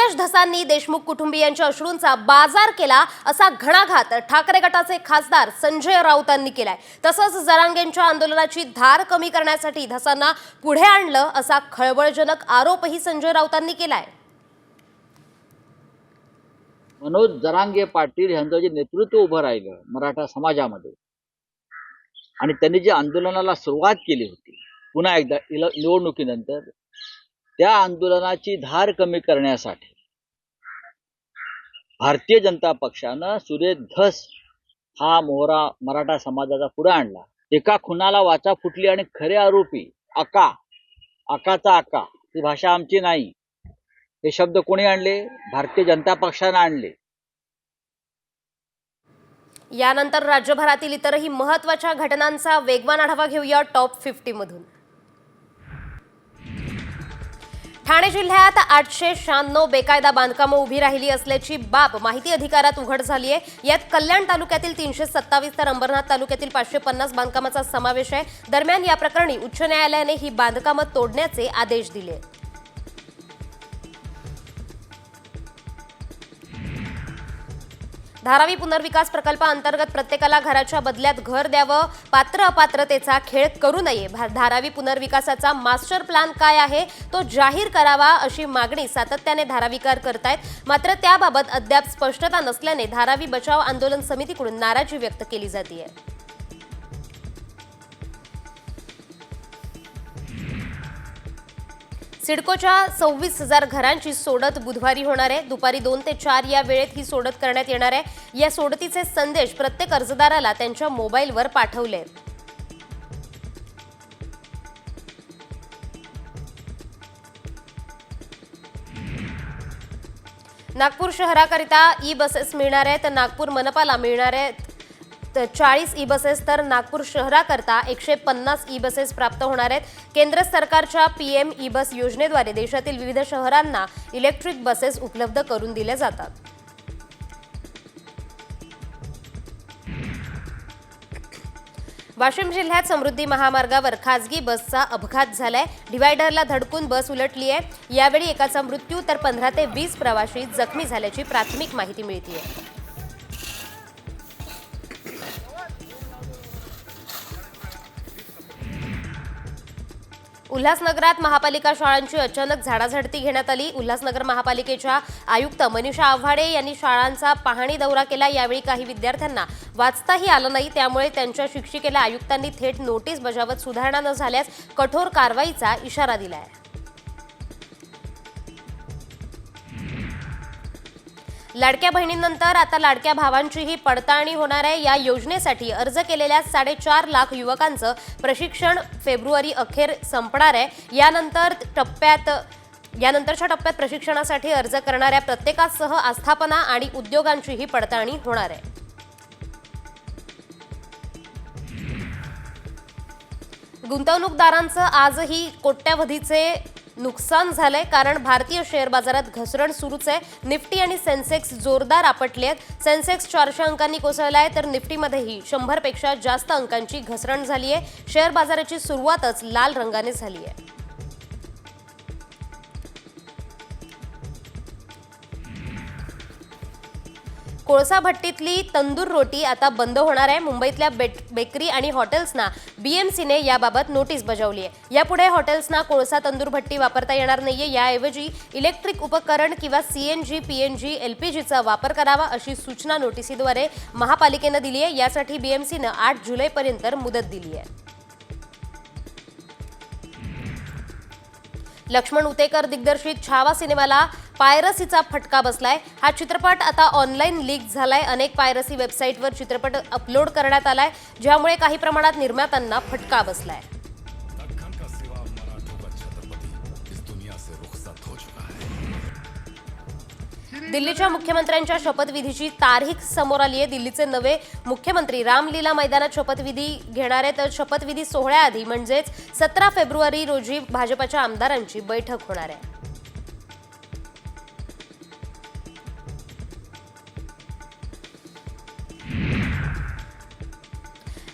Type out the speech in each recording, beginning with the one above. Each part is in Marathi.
सुरेश धसांनी देशमुख कुटुंबियांच्या अश्रूंचा बाजार केला असा घणाघात ठाकरे गटाचे खासदार संजय राऊतांनी केलाय. तसंच जरांगेंच्या आंदोलनाची धार कमी करण्यासाठी धसांना पुढे आणलं असा खळबळजनक आरोपही संजय राऊतांनी केलाय. मनोज जरांगे पाटील यांचं जे नेतृत्व उभं राहिलं मराठा समाजामध्ये आणि त्यांनी जे आंदोलनाला सुरुवात केली होती पुन्हा एकदा निवडणुकीनंतर त्या आंदोलनाची धार कमी करण्यासाठी भारतीय जनता पक्षानं सुरेश धस हा मोहरा मराठा समाजाचा पुढे आणला. एका खुनाला वाचा फुटली आणि खरे आरोपी अका अकाचा अका ही भाषा आमची नाही. हे शब्द कोणी आणले? भारतीय जनता पक्षानं आणले. यानंतर राज्यभरातील इतरही महत्त्वाच्या घटनांचा वेगवान आढावा घेऊया टॉप फिफ्टी मधून ठाणे जिल्ह्यात आठशे शहाण्णव बेकायदा बांधकामं उभी राहिली असल्याची बाब माहिती अधिकारात उघड झाली आहे यात कल्याण तालुक्यातील तीनशे सत्तावीस तर अंबरनाथ तालुक्यातील पाचशे पन्नास बांधकामाचा समावेश आहे. दरम्यान या प्रकरणी उच्च न्यायालयाने ही बांधकामं तोडण्याचे आदेश दिले. धारावी पुनर्विकास प्रकल्पाअंतर्गत प्रत्येकाला घराच्या बदल्यात घर द्यावं पात्र अपात्रतेचा खेळ करू नये. भा- धारावी पुनर्विकासाचा मास्टर प्लॅन काय आहे तो जाहीर करावा अशी मागणी सातत्याने धारावीकर करतायत. मात्र त्याबाबत अद्याप स्पष्टता नसल्याने धारावी बचाव आंदोलन समितीकडून नाराजी व्यक्त केली जाते सिडकोच्या सव्वीस हजार घरांची सोडत बुधवारी होणार आहे. दुपारी दोन ते चार या वेळेत ही सोडत करण्यात येणार आहे. या सोडतीचे संदेश प्रत्येक अर्जदाराला त्यांच्या मोबाईलवर पाठवले. नागपूर शहराकरिता ई बसेस मिळणार आहेत. नागपूर मनपाला मिळणार आहेत. चाळीस ई बसेस तर नागपूर शहराकरता एकशे पन्नास ई बसेस प्राप्त होणार आहेत. केंद्र सरकारच्या पी एम ई बस योजनेद्वारे देशातील विविध शहरांना इलेक्ट्रिक बसेस उपलब्ध करून दिल्या जातात. वाशिम जिल्ह्यात समृद्धी महामार्गावर खासगी बसचा अपघात झालाय. डिवायडरला धडकून बस उलटली आहे यावेळी एकाचा मृत्यू तर पंधरा ते वीस प्रवाशी जखमी झाल्याची प्राथमिक माहिती मिळतीये. उल्हासनगरात महापालिका शाळांची अचानक झाडाझडती घेण्यात आली. उल्हासनगर महापालिकेच्या आयुक्त मनीषा आव्हाडे यांनी शाळांचा पाहणी दौरा केला. यावेळी काही विद्यार्थ्यांना वाचताही आलं नाही. त्यामुळे त्यांच्या शिक्षिकेला आयुक्तांनी थेट नोटीस बजावत सुधारणा न झाल्यास कठोर कारवाईचा इशारा दिला आहे लाडक्या बहिणींनंतर आता लाडक्या भावांचीही पडताळणी होणार आहे. या योजनेसाठी अर्ज केलेल्या साडेचार लाख युवकांचं प्रशिक्षण फेब्रुवारी अखेर संपणार आहे. यानंतर टप्प्यात यानंतरच्या टप्प्यात प्रशिक्षणासाठी अर्ज करणाऱ्या प्रत्येकासह आस्थापना आणि उद्योगांचीही पडताळणी होणार आहे. गुंतवणूकदारांचं आजही कोट्यावधीचे नुकसान झालंय कारण भारतीय शेअर बाजारात घसरण सुरूच आहे. निफ्टी आणि सेन्सेक्स जोरदार आपटले आहेत. सेन्सेक्स चारशे अंकांनी कोसळला आहे तर निफ्टीमध्येही शंभरपेक्षा जास्त अंकांची घसरण झाली आहे शेअर बाजाराची सुरुवातच लाल रंगाने झाली आहे कोळसा भट्टीतली तंदूर रोटी आता बंद होणार आहे. मुंबईतल्या बेट- बेकरी आणि हॉटेल्सना बीएमसीने याबाबत नोटीस बजावली आहे. यापुढे हॉटेल्सना कोळसा तंदूर भट्टी वापरता येणार नाहीये. याऐवजी इलेक्ट्रिक उपकरण किंवा सीएनजी पीएनजी एलपीजीचा वापर करावा अशी सूचना नोटिसीद्वारे महापालिकेनं दिली आहे. यासाठी बीएमसीनं आठ जुलैपर्यंत मुदत दिली आहे. लक्ष्मण उतेकर दिग्दर्शित छावा सिनेमाला पायरसीचा फटका बसलाय. हा चित्रपट आता ऑनलाईन लीक झालाय. अनेक पायरसी वेबसाईटवर चित्रपट अपलोड करण्यात आलाय ज्यामुळे काही प्रमाणात निर्मात्यांना फटका बसलाय. दिल्लीच्या मुख्यमंत्र्यांच्या शपथविधीची तारीख समोर आली आहे दिल्लीचे नवे मुख्यमंत्री रामलीला मैदानात शपथविधी घेणार आहेत. तर शपथविधी सोहळ्याआधी म्हणजेच सतरा फेब्रुवारी रोजी भाजपच्या आमदारांची बैठक होणार आहे.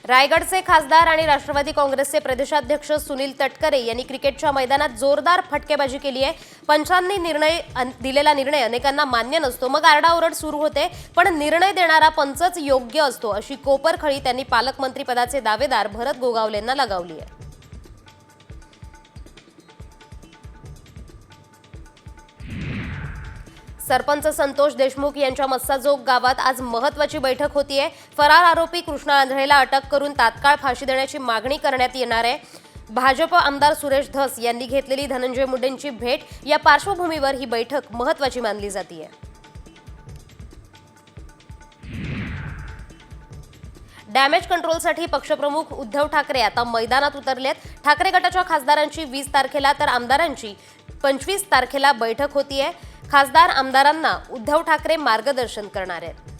रायगडचे खासदार आणि राष्ट्रवादी काँग्रेसचे प्रदेशाध्यक्ष सुनील तटकरे यांनी क्रिकेटच्या मैदानात जोरदार फटकेबाजी केली आहे. पंचांनी निर्णय दिलेला निर्णय अनेकांना मान्य नसतो. मग आरडाओरड सुरू होते पण निर्णय देणारा पंचच योग्य असतो अशी कोपरखळी त्यांनी पालकमंत्री पदाचे दावेदार भरत गोगावलेंना लगावली आहे. सरपंच संतोष देशमुख यांच्या मस्साजोग गावात आज महत्वाची बैठक होतीये. फरार आरोपी कृष्णा आंधळेला अटक करून तात्काळ फाशी देण्याची मागणी करण्यात येणार आहे. भाजप आमदार सुरेश धस यांनी घेतलेली धनंजय मुंडेंची भेट या पार्श्वभूमीवर ही बैठक महत्वाची मानली जाते डॅमेज कंट्रोलसाठी पक्षप्रमुख उद्धव ठाकरे आता मैदानात उतरलेत. ठाकरे गटाच्या खासदारांची वीस तारखेला तर आमदारांची पंचवीस तारखेला बैठक होतीये. खासदार आमदारांना उद्धव ठाकरे मार्गदर्शन करणार आहेत.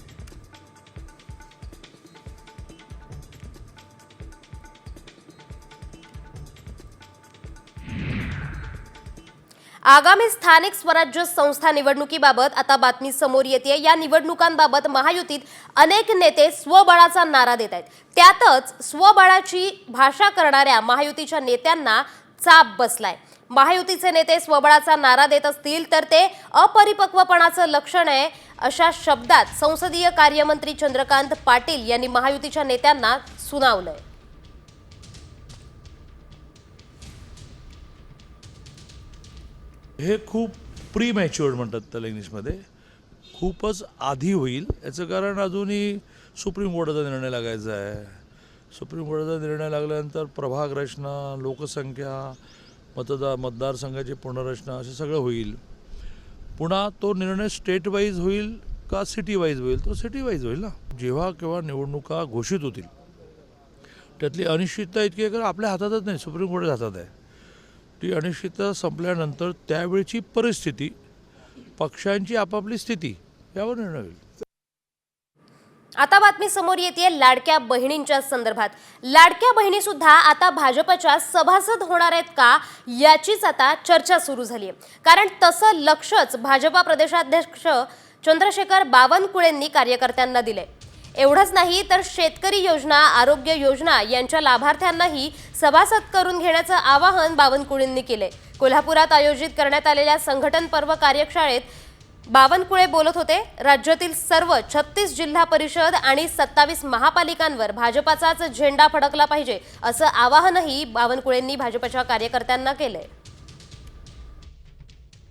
आगामी स्थानिक स्वराज्य संस्था निवडणुकीबाबत आता बातमी समोर येते. या निवडणुकांबाबत महायुतीत अनेक नेते स्वबळाचा नारा देत आहेत. त्यातच स्वबळाची भाषा करणाऱ्या महायुतीच्या नेत्यांना चाप बसलाय. महायुतीचे नेते स्वबळाचा नारा देत असतील तर ते अपरिपक्वपणाचं लक्षण आहे अशा शब्दात संसदीय कार्यमंत्री चंद्रकांत पाटील यांनी महायुतीच्या नेत्यांना सुनावलंय. हे खूप प्री मॅच्युअर्ड म्हणतात त्याला इंग्लिशमध्ये. खूपच आधी होईल. याचं कारण अजूनही सुप्रीम कोर्टाचा निर्णय लागायचा आहे. सुप्रीम कोर्टाचा निर्णय लागल्यानंतर प्रभाग रचना लोकसंख्या मतदार मतदारसंघाची पुनर्रचना असे सगळं होईल. पुन्हा तो निर्णय स्टेट वाईज होईल का सिटी वाईज होईल? तो सिटी वाईज होईल ना. जेव्हा केव्हा निवडणुका घोषित होतील. त्यातली अनिश्चितता इतकी आहे कारण आपल्या हातातच नाही. सुप्रीम कोर्टाच्या हातात आहे. ती अनिश्चितता संपल्यानंतर त्यावेळची परिस्थिती पक्षांची आपापली स्थिती यावर निर्णय होईल. आता बातमी समोर येते लाडक्या बहिणींच्या संदर्भात. लाडक्या बहिणी सुद्धा आता भाजपच्या सभासद होणार आहेत का याचीच आता चर्चा सुरू झाली आहे कारण तसं लक्षच भाजपा प्रदेशाध्यक्ष चंद्रशेखर बावनकुळेंनी कार्यकर्त्यांना दिले एवढंच नाही तर शेतकरी योजना आरोग्य योजना यांच्या लाभार्थ्यांनाही सभासद करून घेण्याचं आवाहन बावनकुळेंनी केले कोल्हापुरात आयोजित करण्यात आलेल्या संघटन पर्व कार्यशाळेत बावनकुळे बोलत होते. राज्यातील सर्व छत्तीस जिल्हा परिषद आणि सत्तावीस महापालिकांवर भाजपाचाच झेंडा फडकला पाहिजे असं आवाहनही बावनकुळेंनी भाजपच्या कार्यकर्त्यांना केलंय.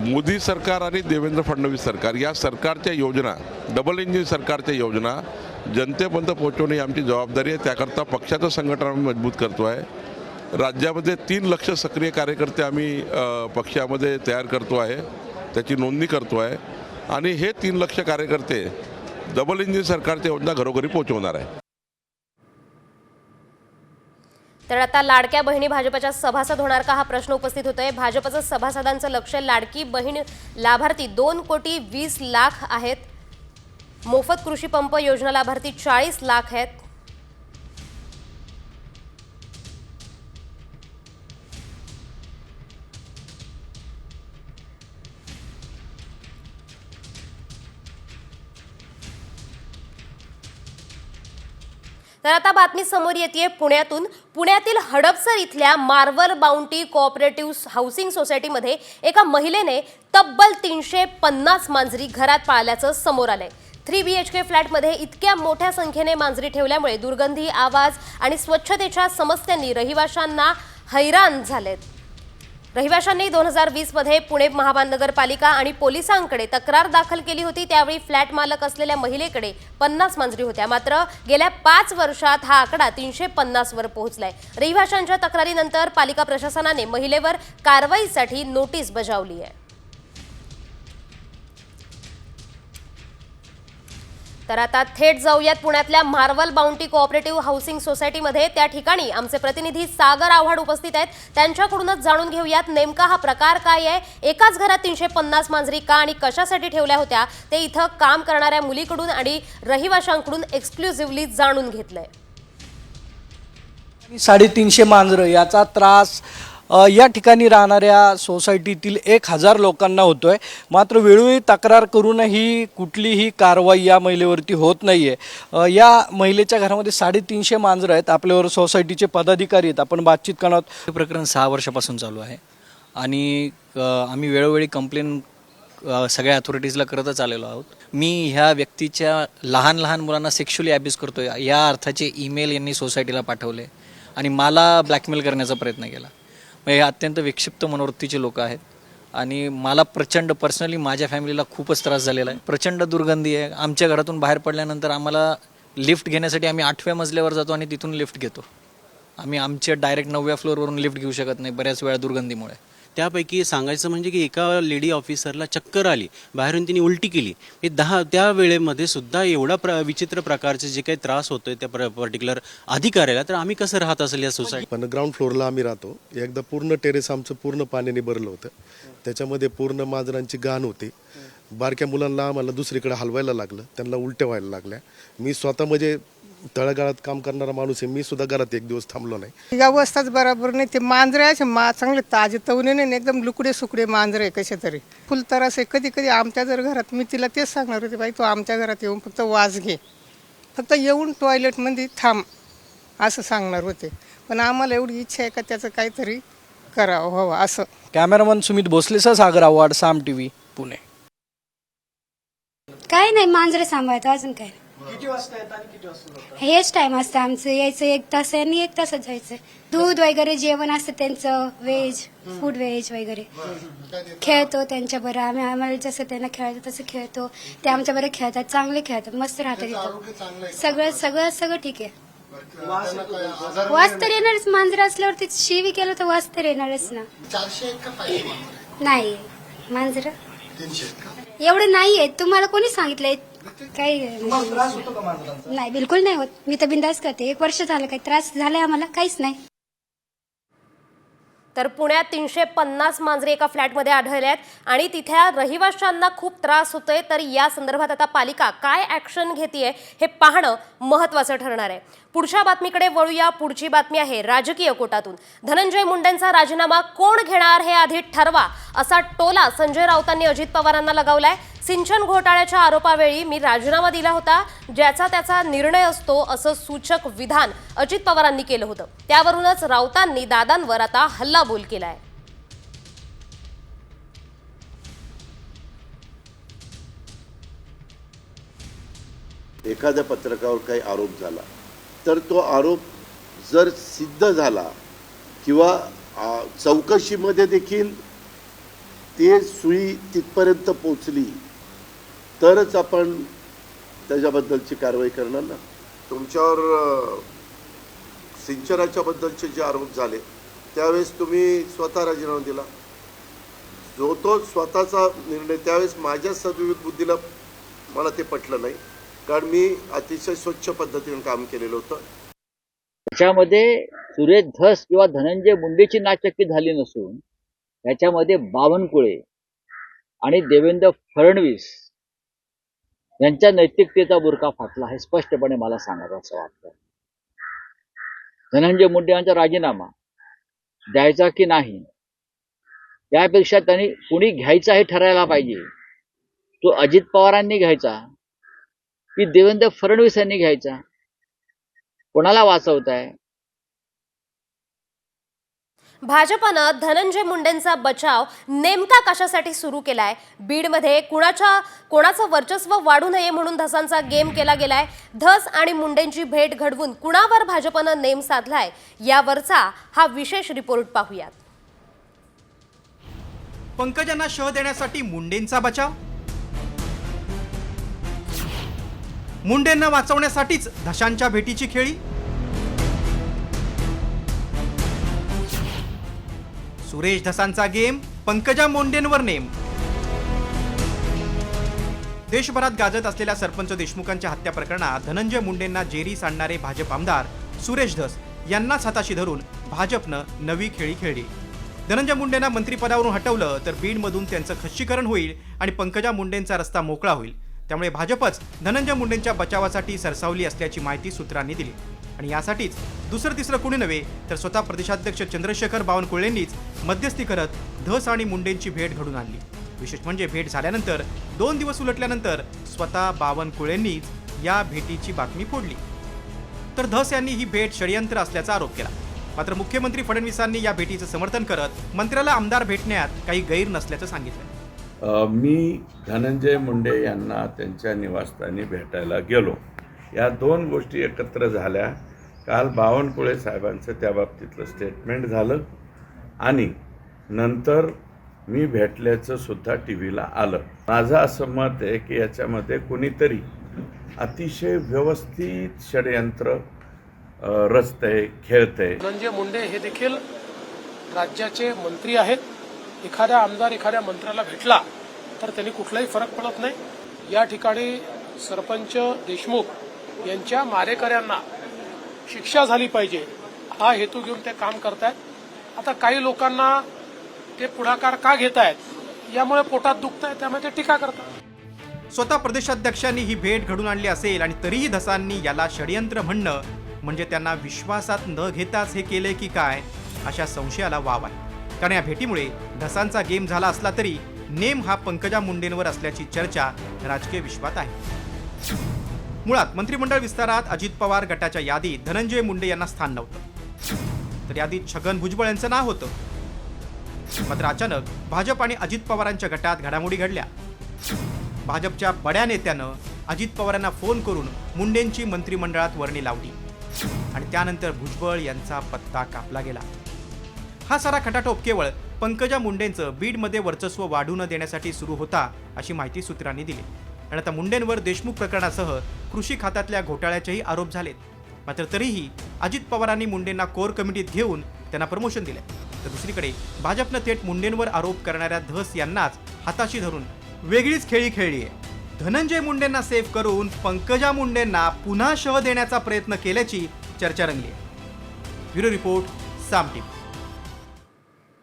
मोदी सरकार आणि देवेंद्र फडणवीस सरकार या सरकारच्या योजना डबल इंजिन सरकारच्या योजना जनतेपर्यंत पोहोचवणे ही आमची जबाबदारी आहे. त्याकरता पक्षाचं संघटन आम्ही मजबूत करतो आहे राज्यामध्ये तीन लक्ष सक्रिय कार्यकर्ते आम्ही पक्षामध्ये तयार करतो आहे त्याची नोंदणी करतो आहे आणि हे तीन लक्ष कार्यकर्ते डबल इंजिन सरकारच्या योजना घरोघरी पोहोचवणार आहे. तर आता लाडक्या बहिणी भाजपच्या सभासद होणार का हा प्रश्न उपस्थित होतोय. भाजपचं सभासदांचं लक्ष लाडकी बहीण लाभार्थी दोन कोटी वीस लाख आहेत. मोफत कृषी पंप योजना लाभार्थी चाळीस लाख आहेत. तर आता बातमी समोर येते पुण्यातून. पुण्यातील हडपसर इथल्या मार्वल बाउंटी कोऑपरेटिव्ह हाऊसिंग सोसायटीमध्ये एका महिलेने तब्बल तीनशे पन्नास मांजरी घरात पाळल्याचं समोर आलंय. थ्री बी एच के फ्लॅटमध्ये इतक्या मोठ्या संख्येने मांजरी ठेवल्यामुळे दुर्गंधी आवाज आणि स्वच्छतेच्या समस्यांनी रहिवाशांना हैराण झालेत. रहिवाशांनी दोन हजार वीसमध्ये पुणे महानगरपालिका आणि पोलिसांकडे तक्रार दाखल केली होती. त्यावेळी फ्लॅट मालक असलेल्या महिलेकडे पन्नास मांजरी होत्या. मात्र गेल्या पाच वर्षात हा आकडा तीनशे पन्नासवर पोहोचलाय. रहिवाशांच्या तक्रारीनंतर पालिका प्रशासनाने महिलेवर कारवाईसाठी नोटीस बजावली आहे. तर आता थेट जाऊयात पुण्यातल्या मार्वल बाउंटी कोऑपरेटिव्ह हाऊसिंग सोसायटीमध्ये. त्या ठिकाणी आमचे प्रतिनिधी सागर आव्हाड उपस्थित आहेत. त्यांच्याकडूनच जाणून घेऊयात नेमका हा प्रकार काय आहे. एकाच घरात तीनशे पन्नास मांजरी का आणि कशासाठी ठेवल्या होत्या? ते इथं काम करणाऱ्या मुलीकडून आणि रहिवाशांकडून एक्सक्लुझिव्हली जाणून घेतलंय. साडेतीनशे मांजरं याचा त्रास या ठिकाणी राहणाऱ्या सोसायटीतील एक हजार लोकांना होतो आहे मात्र वेळोवेळी तक्रार करूनही कुठलीही कारवाई या महिलेवरती होत नाही आहे या महिलेच्या घरामध्ये साडेतीनशे मांजरं आहेत. आपल्यावर सोसायटीचे पदाधिकारी आहेत. आपण बातचीत करणार हे प्रकरण सहा वर्षापासून चालू आहे. आणि आम्ही वेळोवेळी कंप्लेन सगळ्या अथॉरिटीजला करतच आलेलो आहोत. मी ह्या व्यक्तीच्या लहान लहान मुलांना सेक्शुअली अब्यूज करतो या अर्थाचे ईमेल यांनी सोसायटीला पाठवले. आणि मला ब्लॅकमेल करण्याचा प्रयत्न केला. हे अत्यंत विक्षिप्त मनोवृत्तीचे लोक आहेत. आणि मला प्रचंड पर्सनली माझ्या फॅमिलीला खूपच त्रास झालेला आहे. प्रचंड दुर्गंधी आहे. आमच्या घरातून बाहेर पडल्यानंतर आम्हाला लिफ्ट घेण्यासाठी आम्ही आठव्या मजल्यावर जातो आणि तिथून लिफ्ट घेतो. आम्ही आमच्या डायरेक्ट नवव्या फ्लोअरवरून लिफ्ट घेऊ शकत नाही बऱ्याच वेळा दुर्गंधीमुळे. त्यापैकी सांगायचं म्हणजे की एका लेडी ऑफिसरला चक्कर आली. बाहेरून तिने उलटी केली. हे दहा त्या वेळेमध्ये सुद्धा एवढा प्र विचित्र प्रकारचे जे काही त्रास होतोय त्या पर्टिक्युलर अधिकाऱ्याला तर आम्ही कसं राहत असेल या सोसायटी पण ग्राउंड फ्लोअरला आम्ही राहतो. एकदा पूर्ण टेरेस आमचं पूर्ण पाण्याने भरलं होतं. त्याच्यामध्ये पूर्ण मांजरांची घाण होती. बारक्या मुलांना आम्हाला दुसरीकडे हलवायला लागलं त्यांना उलट्या व्हायला लागल्या. मी स्वतः म्हणजे तळागाळात काम करणारा माणूस आहे मी सुद्धा घरात एक दिवस थांबलो नाही. अवस्थाच बरोबर नाही. ते मांजरे असे मा चांगले ताजे तवने नाही एकदम लुकडे सुकडे मांजरे आहे कसे तरी. फुल तरास आहे. कधी कधी आमच्या जर घरात मी तिला तेच सांगणार होते बाई तू आमच्या घरात येऊन फक्त वास घे. फक्त येऊन टॉयलेटमध्ये थांब असं सांगणार होते. पण आम्हाला एवढी इच्छा आहे का त्याचं काहीतरी करावं हवं असं. कॅमेरामन सुमित भोसलेसह सागर आव्हाड साम टी व्ही पुणे. काय नाही मांजरे सांभाळतो अजून काय. हेच टाइम असतं आमचं. यायचं एक तास आहे आणि एक तासात जायचं. दूध वगैरे जेवण असतं त्यांचं व्हेज फूड व्हेज वगैरे. खेळतो त्यांच्या बरं. आम्ही आम्हाला जसं त्यांना खेळायचं तसं खेळतो. ते आमच्या बरं खेळतात चांगले खेळतात मस्त राहतात तिथं सगळं सगळं सगळं ठीक आहे. वास तर येणारच. मांजर असल्यावरती शिवी केलं तर वास तर येणारच ना. नाही. मांजर? एवढं नाहीये. तुम्हाला कोणी सांगितलंय? काही नाही बिलकुल नाही होत. मी तर बिंदास करते. एक वर्ष झालं काही त्रास झालाय आम्हाला काहीच नाही. तर पुण्यात तीनशे पन्नास मांजरे एका फ्लॅटमध्ये आढळले आहेत आणि तिथल्या रहिवाशांना खूप त्रास होतोय. तर या संदर्भात आता पालिका काय ऍक्शन घेते हे पाहणं महत्वाचं ठरणार आहे. पुढच्या बातमीकडे वळूया. पुढची बातमी आहे राजकीय कोटातून. धनंजय मुंडेंचा राजीनामा कोण घेणार हे आधी ठरवा असा टोला संजय राऊतांनी अजित पवारांना लगावलाय. सिंचन घोटाळ्याच्या आरोपावेळी मी राजीनामा दिला होता. ज्याचा त्याचा निर्णय असतो असं सूचक विधान अजित पवारांनी केलं होतं. त्यावरूनच राऊतांनी दादांवर आता हल्लाबोल केलाय. एखाद्या पत्रकावर काही आरोप झाला. तर तो आरोप जर सिद्ध झाला किंवा चौकशीमध्ये देखील ते सुई तिथपर्यंत पोचली तरच आपण त्याच्याबद्दलची कारवाई करणार ना. तुमच्यावर सिंचनाच्या बद्दलचे जे आरोप झाले त्यावेळेस तुम्ही स्वतः राजीनामा दिला. जो तो स्वतःचा निर्णय त्यावेळेस माझ्या सद्विवेक बुद्धीला मला ते पटलं नाही. कारण मी अतिशय स्वच्छ पद्धतीने काम केलेलं होतं. त्याच्यामध्ये सुरेश धस किंवा धनंजय मुंडेची नाचक्की झाली नसून त्याच्यामध्ये बावनकुळे आणि देवेंद्र फडणवीस यांच्या नैतिकतेचा बुरका फाटला हे स्पष्टपणे मला सांगायचं असं वाटतं. धनंजय मुंडे यांचा राजीनामा द्यायचा की नाही त्यापेक्षा त्यांनी कुणी घ्यायचा हे ठरायला पाहिजे. तो अजित पवारांनी घ्यायचा की देवेंद्र फडणवीस यांनी घ्यायचा. कोणाला वाचवताय? भाजपनं धनंजय मुंडेंचा बचाव नेमका कशासाठी सुरू केलाय? बीडमध्ये कुणाच्या कोणाचं वर्चस्व वाढू नये म्हणून धसांचा गेम केला गेलाय. धस आणि मुंडेंची भेट घडवून कुणावर भाजपनं नेम साधलाय? यावरचा हा विशेष रिपोर्ट पाहूयात. पंकजांना शह देण्यासाठी मुंडेंचा बचाव? मुंडेंना वाचवण्यासाठीच धशांच्या भेटीची खेळी? सुरेश धसांचा गेम पंकजा मुंडेंवर नेम. देशभरात गाजत असलेल्या सरपंच देशमुखांच्या हत्या प्रकरणात धनंजय मुंडेंना जेरी सांडणारे भाजप आमदार सुरेश धस यांनाच हाताशी धरून भाजपनं नवी खेळी खेळली. धनंजय मुंडेंना मंत्रिपदावरून हटवलं तर बीडमधून त्यांचं खच्चीकरण होईल आणि पंकजा मुंडेंचा रस्ता मोकळा होईल. त्यामुळे भाजपच धनंजय मुंडेंच्या बचावासाठी सरसावली असल्याची माहिती सूत्रांनी दिली. आणि यासाठीच दुसरं तिसरं कुणी नव्हे तर स्वतः प्रदेशाध्यक्ष चंद्रशेखर बावनकुळेंनीच मध्यस्थी करत धस आणि मुंडेंची भेट घडून आणली. विशेष म्हणजे भेट झाल्यानंतर दोन दिवस उलटल्यानंतर स्वतः बावनकुळेंनीच या भेटीची बातमी फोडली. तर धस यांनी ही भेट षडयंत्र असल्याचा आरोप केला. मात्र मुख्यमंत्री फडणवीसांनी या भेटीचं समर्थन करत मंत्र्याला आमदार भेटण्यात काही गैर नसल्याचं सांगितलं. मी धनंजय मुंडे यांना त्यांच्या निवासस्थानी भेटायला गेलो. या दोन गोष्टी एकत्र झाल्या. काल बावनकुळे साहेबांचं त्या बाबतीतलं स्टेटमेंट झालं आणि नंतर मी भेटल्याचं सुद्धा टी व्हीला आलं. माझं असं मत आहे की याच्यामध्ये कुणीतरी अतिशय व्यवस्थित षडयंत्र रचतंय खेळतंय. धनंजय मुंडे हे देखील राज्याचे मंत्री आहेत. एखादा आमदार एखाद्या मंत्र्याला भेटला तर त्यांनी कुठलाही फरक पडत नाही. या ठिकाणी सरपंच देशमुख यांच्या मारेकऱ्यांना शिक्षा झाली पाहिजे हा हेतू घेऊन ते काम करतायत. आता काही लोकांना ते पुढाकार का घेत आहेत यामुळे पोटात दुखत आहे त्यामुळे ते टीका करतात. स्वतः प्रदेशाध्यक्षांनी ही भेट घडून आणली असेल आणि तरीही धसांनी याला षडयंत्र म्हणणं म्हणजे त्यांना विश्वासात न घेताच हे केले की काय अशा संशयाला वाव आहे. कारण या भेटीमुळे धसांचा गेम झाला असला तरी नेम हा पंकजा मुंडेंवर असल्याची चर्चा राजकीय विश्वात आहे. मुळात मंत्रिमंडळ विस्तारात अजित पवार गटाच्या यादीत धनंजय मुंडे यांना स्थान नव्हतं. तर यादीत छगन भुजबळ यांचं नाव होतं. मात्र अचानक भाजप आणि अजित पवारांच्या गटात घडामोडी घडल्या. भाजपच्या बड्या नेत्यानं अजित पवारांना फोन करून मुंडेंची मंत्रिमंडळात वर्णी लावली. आणि त्यानंतर भुजबळ यांचा पत्ता कापला गेला. हा सारा खटाटोप केवळ पंकजा मुंडेंचं बीडमध्ये वर्चस्व वाढू न देण्यासाठी सुरू होता अशी माहिती सूत्रांनी दिली. आणि आता मुंडेंवर देशमुख प्रकरणासह कृषी खात्यातल्या घोटाळ्याचेही आरोप झालेत. मात्र तरीही अजित पवारांनी मुंडेंना कोर कमिटीत घेऊन त्यांना प्रमोशन दिले तर दुसरीकडे भाजपनं थेट मुंडेंवर आरोप करणाऱ्या धस यांनाच हाताशी धरून वेगळीच खेळी खेळली आहे. धनंजय मुंडेंना सेफ करून पंकजा मुंडेंना पुन्हा शह देण्याचा प्रयत्न केल्याची चर्चा रंगली आहे. ब्युरो रिपोर्ट साम टीम